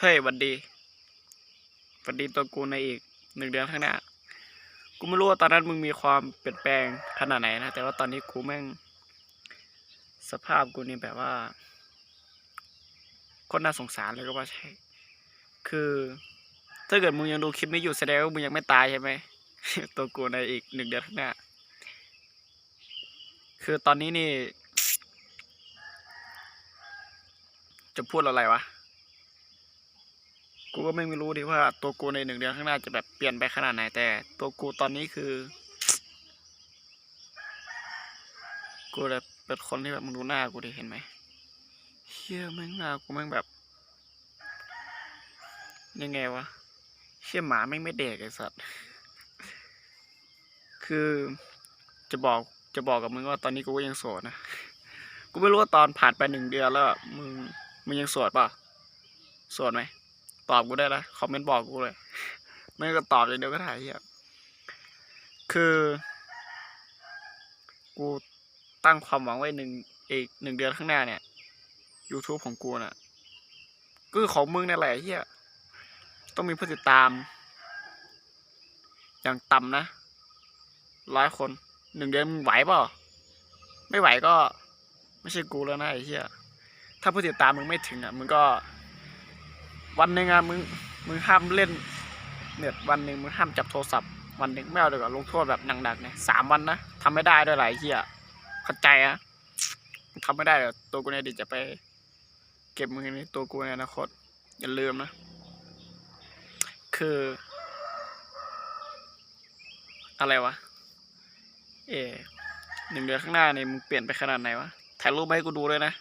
เฮ้ยหวันดีหวันดีตัวกูในอีกหนึ่งเดือนข้างหน้า กูไม่รู้ว่าตอนนั้นมึงมีความเปลี่ยนแปลงขนาดไหนนะ แต่ว่าตอนนี้กูแม่ง สภาพกูนี่แบบว่าคนน่าสงสารเลยก็ว่าใช่ คือ ถ้าเกิดมึงยังดูคลิปนี้อยู่แสดงว่ามึงยังไม่ตายใช่ไหม ตัวกูในอีกหนึ่งเดือนข้างหน้า คือตอนนี้นี่ จะพูดอะไรวะ กูก็ไม่รู้ดิว่าตัวกูในหนึ่งเดือนข้างหน้าจะแบบเปลี่ยนไปขนาดไหนแต่ ตัวกูตอนนี้คือ กูเลยเป็นคนที่แบบมึงดูหน้ากูดิเห็นไหมเชี่ยแม่งหน้ากูแม่งแบบ ยังไงวะเชี่ยหมาแม่งไม่เด็กไอ้สัตว์คือจะบอกจะบอกกับมึงว่าตอนนี้กูก็ยังโสดนะกูไม่รู้ว่าตอนผ่านไปหนึ่งเดือนแล้วมึงมึงยังโสดป่ะโสดไหม ตอบกูได้นะคอมเมนต์บอกกูเลย ไม่ก็ตอบอย่างเดียวก็ถ่ายเฮียคือ กูตั้งความหวังไว้หนึ่งอีกหนึ่งเดือนข้างหน้าเนี่ย YouTube ของกูน่ะก็คือของมึงนั่นแหละเฮียต้องมีผู้ติดตาม อย่างต่ำนะร้อยคนหนึ่งเดือนมึงไหวเปล่าไม่ไหวก็ ไม่ใช่กูแล้วนะไอ้เหี้ยถ้าผู้ติดตามมึงไม่ถึงอะมึงก็ วันหนึ่งอะมึงมึงห้ามเล่นเน็ตวันหนึ่งมึงห้ามจับโทรศัพท์ วันหนึ่งไม่เอาดีกว่าลงโทษแบบหนักๆเนี่ยสามวันนะทำไม่ได้ด้วยหลายเหี้ยเข้าใจอะทำไม่ได้เดี๋ยวตัวกูเนี่ยดิจะไป เก็บมึงในตัวกูในอนาคตอย่าลืมนะ คือ อะไรวะ เอหนึ่งเดือนข้างหน้าเนี่ยมึงเปลี่ยนไปขนาดไหนวะถ่ายรูปให้กูดูเลยนะ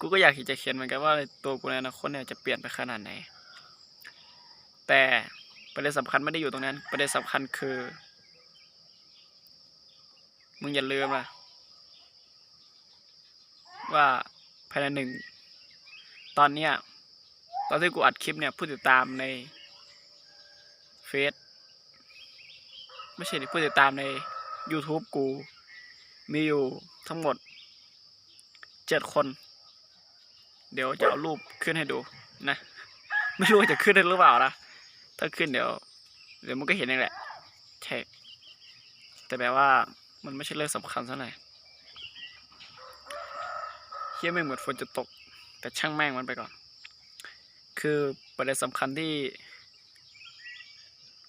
กูก็อยากที่จะเขียนเหมือนกันว่าตัวกูในอนาคตเนี่ยจะเปลี่ยนไปขนาดไหน แต่ประเด็นสำคัญไม่ได้อยู่ตรงนั้น ประเด็นสำคัญคือ มึงอย่าลืมนะว่าภายในหนึ่ง ตอนเนี้ยตอนที่กูอัดคลิปเนี่ยผู้ติดตามในเฟซไม่ใช่ผู้ติดตามใน YouTube กู มีอยู่ทั้งหมดเจ็ดคน เดี๋ยวจะเอารูปขึ้นให้ดูนะ ไม่รู้จะขึ้นได้หรือเปล่านะ ถ้าขึ้นเดี๋ยว เดี๋ยวมันก็เห็นเองแหละใช่แต่แบบว่ามันไม่ใช่เรื่องสำคัญเท่าไหร่เฮียไม่เหมือนฝนจะตก แต่ช่างแม่งมันไปก่อน คือประเด็นสำคัญที่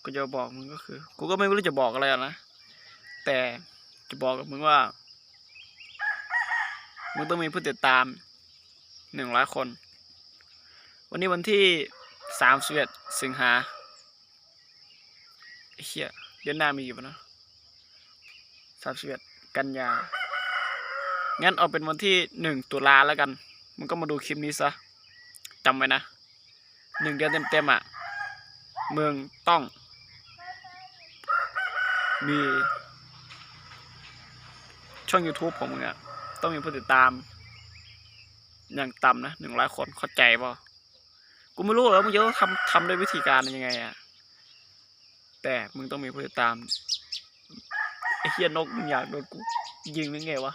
กูจะบอกมึงก็คือกูก็ไม่รู้จะบอกอะไรนะแต่จะบอกกับมึงว่ามึงต้องมีผู้ติดตาม หนึ่งร้อยคน วันนี้วันที่สามสิบเอ็ดสิงหาเฮียเดือนหน้ามีอยู่ปะนะสามสิบเอ็ดกันยา งั้นเอาเป็นวันที่หนึ่งตุลาแล้วกันมึงก็มาดูคลิปนี้ซะจำไว้นะหนึ่งเดือนเต็มๆอะ เมึงต้อง มีช่อง YouTube ของมึงอะต้องมีผู้ติดตาม อย่างต่ำนะหนึ่งร้อยคนเข้าใจป่ะกูไม่รู้หรอกมึงจะต้องทำทำด้วยวิธีการยังไงอะแต่มึงต้องมีผู้ติดตามไอ้เฮียนกมึงอยากโดนกูยิงหรือไงวะ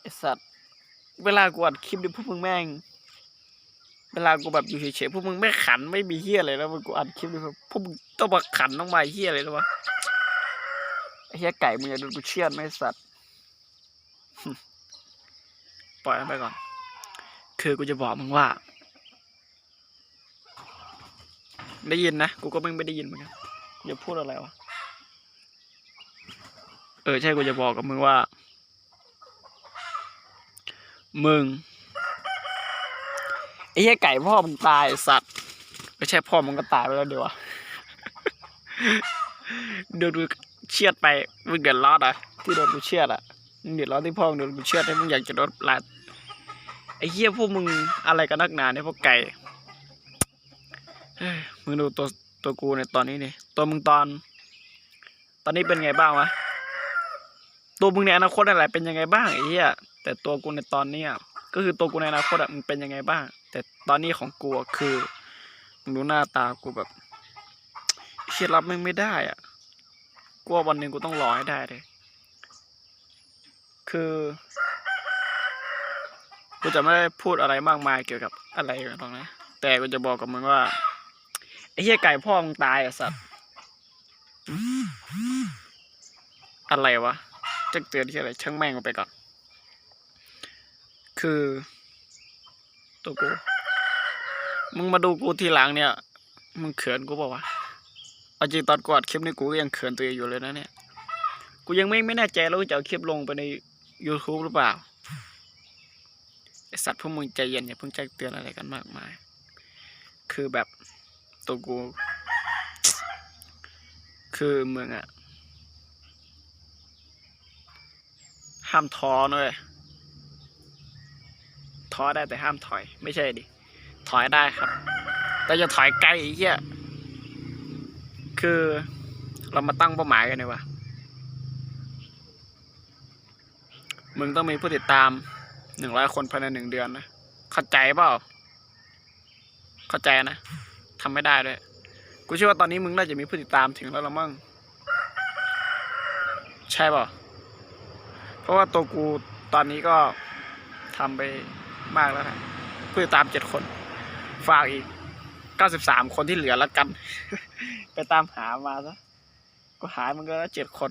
ไอสัตว์เวลากูอัดคลิปดิพวกมึงแม่ง เวลากูแบบอยู่เฉยๆพวกมึงไม่ขันไม่มีเฮียอะไรแล้วมึงกูอัดคลิปดิพวกมึงต้องมาขันต้องมาเฮียอะไรแล้ววะไอ้เหี้ยไก่มึงอย่าโดนกูเชือดไหมสัตว์ ปล่อยมันไปก่อน คือกูจะบอกมึงว่า ได้ยินนะ กูก็ไม่ไม่ได้ยินเหมือนกันกูจะพูดอะไรวะ เออ ใช่กูจะบอกกับมึงว่า มึงไอ้ไก่พ่อมึงตายสัตว์ไม่ใช่พ่อมึงก็ตายไปแล้วเดี๋ยวะเดี๋ยวดูเชือดไปมึงเดือดร้อนอะที่โดนกูเชือดอะ เดือดร้อนที่พ่อมึงโดนกูเชือดให้มึงอยากจะโดนปลาดไอ้เหี้ยพวกมึงอะไรกันนักหนาเนี่ยพวกไก่มึงดูตัวตัวกูในตอนนี้เนี่ยตัวมึงตอน ตอนนี้เป็นไงบ้างวะตัวมึงในอนาคตอะไรเป็นยังไงบ้างไอ้เหี้ยแต่ตัวกูในตอนเนี้ยก็คือตัวกูในอนาคตอะมึงเป็นยังไงบ้าง แต่ตอนนี้ของกูคือมึงดูหน้าตากูแบบเชียรับม่งไม่ได้อะกูว่าวันหนึ่งกูต้องรอให้ได้เลย คือกูจะไม่ได้พูดอะไรมากมายเกี่ยวกับอะไรหรอกนะ แต่กูจะบอกกับมึงว่าไอ้เหี้ยไก่พ่อมึงตายอะสัตว์อะไรวะจะเตือนที่อะไรช่างแม่งมันไปก่อน คือ ตัวกู มึงมาดูกูทีหลังเนี่ย มึงเขินกูเปล่าวะเอาจริงตอนกอดคลิปนี้กูก็ยังเขินตัวเองอยู่เลยนะเนี่ย กูยังไม่ไม่แน่ใจแล้วจะเอาคลิปลงไปใน YouTube หรือเปล่าไอสัตว์พวกมึงใจเย็นอย่าเพิ่งใจเตือนอะไรกันมากมาย คือแบบตัวกู คือมึงอะห้ามท้อนเว้ยท้อได้แต่ห้ามถอย ไม่ใช่ดิ ถอยได้ครับ แต่อย่าถอยไกลไอ้เหี้ยคือเรามาตั้งเป้าหมายกันดีกว่า มึงต้องมีผู้ติดตามหนึ่งร้อยคนภายในหนึ่งเดือนนะเข้าใจเปล่า เข้าใจนะทำไม่ได้ด้วยกูเชื่อว่าตอนนี้มึงน่าจะมีผู้ติดตามถึงแล้วละมั้งใช่เปล่าเพราะว่าตัวกูตอนนี้ก็ทำไปมากแล้วนะผู้ติดตามเจ็ดคน ฝากอีกเก้าสิบสามคนที่เหลือแล้วกัน ไปตามหามาซะก็หายมันก็เจ็ดคน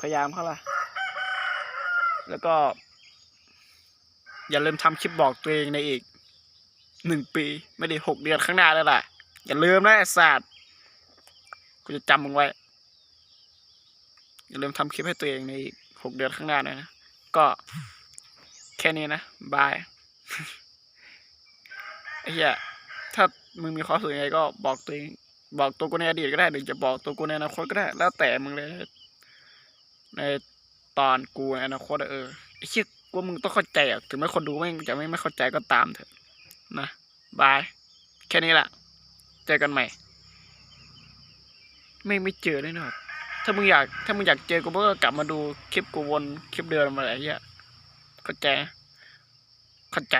พยายามเขาล่ะ แล้วก็ อย่าลืมทำคลิปบอกตัวเองในอีกหนึ่งปีไม่ได้หกเดือนข้างหน้าแล้วล่ะ อย่าลืมนะไอ้สัตว์กูจะจำมึงไว้ อย่าลืมทำคลิปให้ตัวเองในอีกหกเดือนข้างหน้าด้วยนะ ก็แค่นี้นะ บายไอ้เหี้ยถ้ามึงมีความรู้สึกยังไงก็บอกตัวเองบอกตัวกูในอดีตก็ได้หรือจะบอกตัวกูในอนาคตก็ได้ แล้วแต่มึงเลย ในตอนกูในอนาคตเออไอ้เชี่ยกูมึงต้องเข้าใจอะถึงแม้คนดูไม่จะไม่ไม่เข้าใจก็ตามเถอะนะบาย แค่นี้แหละเจอกันใหม่ ไม่ไม่เจอเลยนอะถ้ามึงอยาก ถ้ามึงอยากเจอกูก็กลับมาดูคลิปกูวนคลิปเดิมมาอะไรเงี้ยเข้าใจเข้าใจ